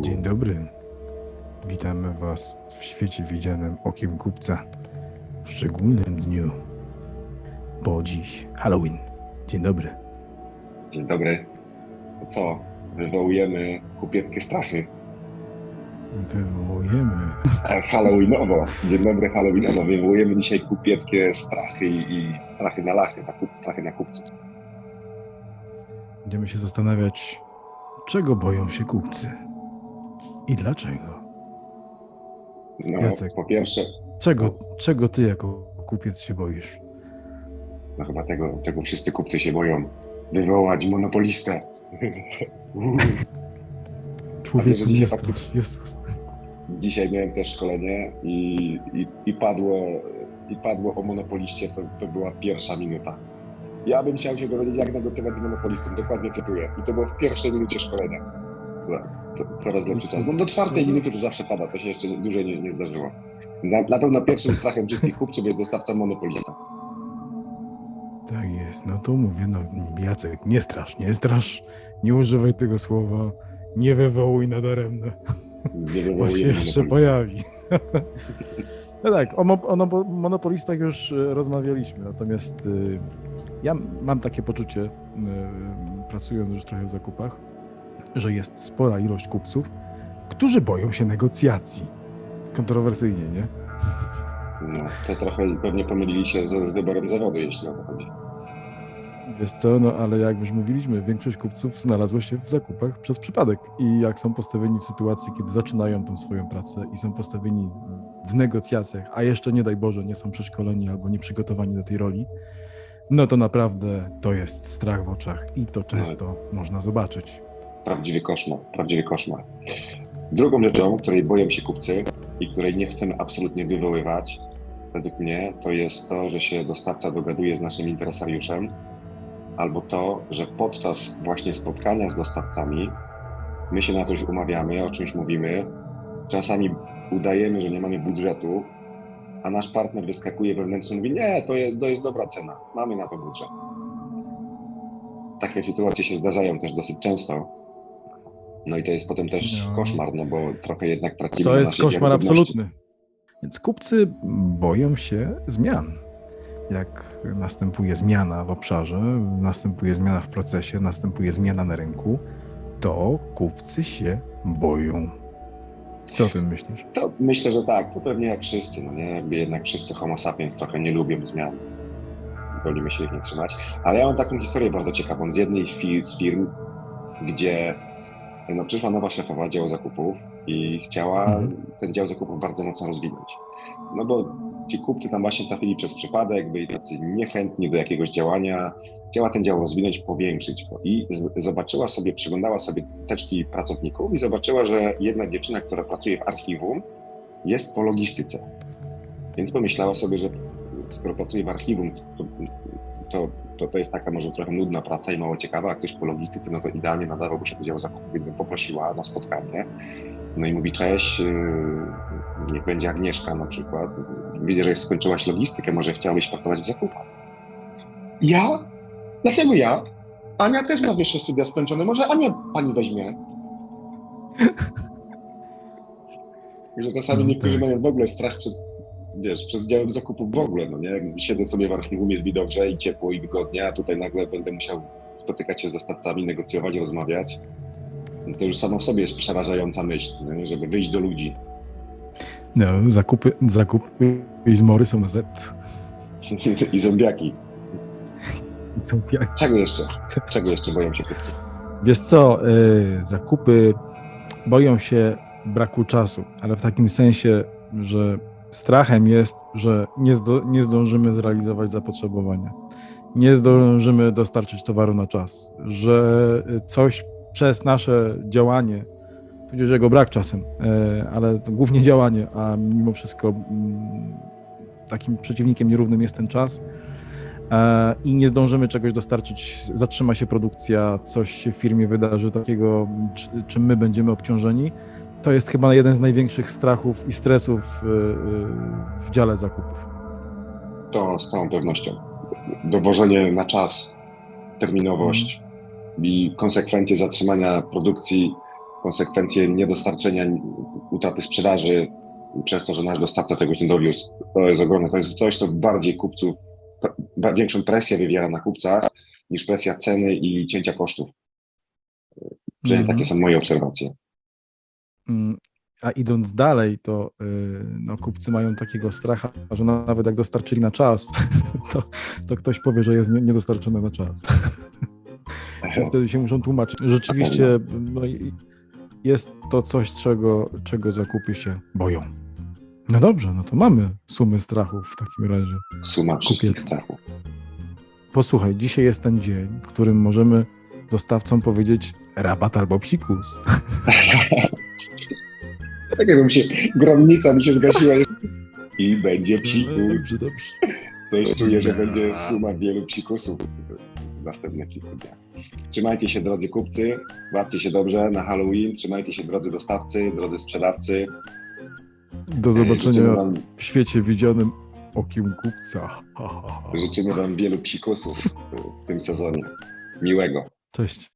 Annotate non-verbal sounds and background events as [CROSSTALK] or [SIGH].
Dzień dobry. Witamy Was w świecie widzianym okiem kupca. W szczególnym dniu. Bo dziś Halloween. Dzień dobry. Dzień dobry. To co? Wywołujemy kupieckie strachy. Wywołujemy. E, Halloweenowo. Dzień dobry, Halloweenowo. Wywołujemy dzisiaj kupieckie strachy i, i strachy na lachy, na kup, strachy na kupców. Będziemy się zastanawiać, czego boją się kupcy. I dlaczego? No, Jacek. po pierwsze, Czego, czego Ty jako kupiec się boisz? no chyba tego, tego wszyscy kupcy się boją. Wywołać monopolistę. [LAUGHS] Człowieku że nie dzisiaj strasz. Jezus. Dzisiaj miałem też szkolenie i, i, i, padło, i padło o monopoliście, to, to była pierwsza minuta. Ja bym chciał się dowiedzieć, jak negocjować z monopolistą, dokładnie cytuję. I to było w pierwszej minucie szkolenia. Coraz lepszy czas. No do czwartej minuty to zawsze pada, to się jeszcze dłużej nie, nie zdarzyło. Na, na pewno pierwszym strachem wszystkich kupców jest dostawca monopolista. Tak jest. No to mówię, no Jacek, nie strasz, nie strasz. Nie używaj tego słowa. Nie wywołuj nadaremne. Nie [LAUGHS] Bo się jeszcze pojawi. [LAUGHS] No tak, o, o no- monopolistach już e, rozmawialiśmy, natomiast y, ja mam takie poczucie, y, pracując już trochę w zakupach, że jest spora ilość kupców, którzy boją się negocjacji. Kontrowersyjnie, nie? No, to trochę pewnie pomylili się z, z wyborem zawodu, jeśli o to chodzi. Wiesz co, no ale jak już mówiliśmy, większość kupców znalazła się w zakupach przez przypadek. I jak są postawieni w sytuacji, kiedy zaczynają tą swoją pracę i są postawieni w negocjacjach, a jeszcze nie daj Boże, nie są przeszkoleni albo nie przygotowani do tej roli, no to naprawdę to jest strach w oczach i to często można zobaczyć. Prawdziwy koszmar, prawdziwy koszmar. Drugą rzeczą, której boją się kupcy i której nie chcemy absolutnie wywoływać, według mnie, to jest to, że się dostawca dogaduje z naszym interesariuszem, albo to, że podczas właśnie spotkania z dostawcami my się na coś umawiamy, o czymś mówimy. Czasami udajemy, że nie mamy budżetu, a nasz partner wyskakuje wewnętrznie i mówi: Nie, to jest, to jest dobra cena, mamy na to budżet. Takie sytuacje się zdarzają też dosyć często. No i to jest potem też No. koszmar, no bo trochę jednak tracimy To jest koszmar absolutny. Więc kupcy boją się zmian. Jak następuje zmiana w obszarze, następuje zmiana w procesie, następuje zmiana na rynku, to kupcy się boją. Co o tym myślisz? To myślę, że tak, to pewnie jak wszyscy, no nie? Jednak wszyscy homo sapiens trochę nie lubią zmian. Wolimy się ich nie trzymać. Ale ja mam taką historię bardzo ciekawą z jednej z firm, gdzie no, przyszła nowa szefowa działu zakupów i chciała Mhm. ten dział zakupów bardzo mocno rozwinąć. No bo ci kupcy tam właśnie trafili przez przypadek, byli tacy niechętni do jakiegoś działania, chciała ten dział rozwinąć, powiększyć go i zobaczyła sobie, przyglądała sobie teczki pracowników i zobaczyła, że jedna dziewczyna, która pracuje w archiwum, jest po logistyce. Więc pomyślała sobie, że skoro pracuje w archiwum, to, to, to, to jest taka może trochę nudna praca i mało ciekawa, a ktoś po logistyce, no to idealnie nadawałby się do działu zakupów, ją poprosiła na spotkanie. No i mówi, cześć, yy, niech będzie Agnieszka na przykład. Widzę, że skończyłaś logistykę, może chciałabyś pracować w zakupach. Ja? Dlaczego ja? Ania też ma wyższe studia skończone, może Ania pani weźmie? [LAUGHS] Że czasami No niektórzy tak. mają w ogóle strach przed, wiesz, przed działem zakupów w ogóle, no nie? Siedzę sobie w archiwum, jest mi dobrze i ciepło i wygodnie, a tutaj nagle będę musiał spotykać się z dostawcami, negocjować, rozmawiać. No to już samo w sobie jest przerażająca myśl, nie? żeby wyjść do ludzi. No, zakupy, zakupy i zmory są na Z. [LAUGHS] I zombiaki. Są jak- Czego jeszcze? Czego [LAUGHS] jeszcze boją się kupcy? Wiesz co, y, zakupy boją się braku czasu, ale w takim sensie, że strachem jest, że nie, zdo, nie zdążymy zrealizować zapotrzebowania, nie zdążymy dostarczyć towaru na czas, że y, coś przez nasze działanie, tudzież jego brak czasem, y, ale głównie działanie, a mimo wszystko mm, takim przeciwnikiem nierównym jest ten czas, e, i nie zdążymy czegoś dostarczyć, zatrzyma się produkcja, coś się w firmie wydarzy takiego, czy- czym my będziemy obciążeni, to jest chyba jeden z największych strachów i stresów y, y, w dziale zakupów. To z całą pewnością. Dowożenie na czas, terminowość i konsekwencje zatrzymania produkcji konsekwencje niedostarczenia, utraty sprzedaży, przez to, że nasz dostawca czegoś nie dowiózł. To jest ogromne. To jest coś, co bardziej kupców, większą presję wywiera na kupca niż presja ceny i cięcia kosztów. Przynajmniej Mhm. takie są moje obserwacje. Mm, A idąc dalej, to y, no, kupcy mają takiego stracha, że nawet jak dostarczyli na czas, [LAUGHS] to, to ktoś powie, że jest nie- niedostarczone na czas. [LAUGHS] I wtedy się muszą tłumaczyć. Rzeczywiście no, i- jest to coś, czego, czego zakupy się boją. No dobrze, no to mamy sumy strachów w takim razie. Suma wszystkich strachów. Posłuchaj, dzisiaj jest ten dzień, w którym możemy dostawcom powiedzieć rabat albo psikus. [LAUGHS] Tak jakbym się, gromnica mi się zgasiła i będzie psikus. Coś czuję, że będzie suma wielu psikusów w następnych kilku dniach. Trzymajcie się drodzy kupcy, bawcie się dobrze na Halloween, trzymajcie się drodzy dostawcy, drodzy sprzedawcy. Do zobaczenia wam, w świecie widzianym okiem kupca. Ha, ha, ha. życzymy wam wielu psikusów w tym sezonie. Miłego. Cześć.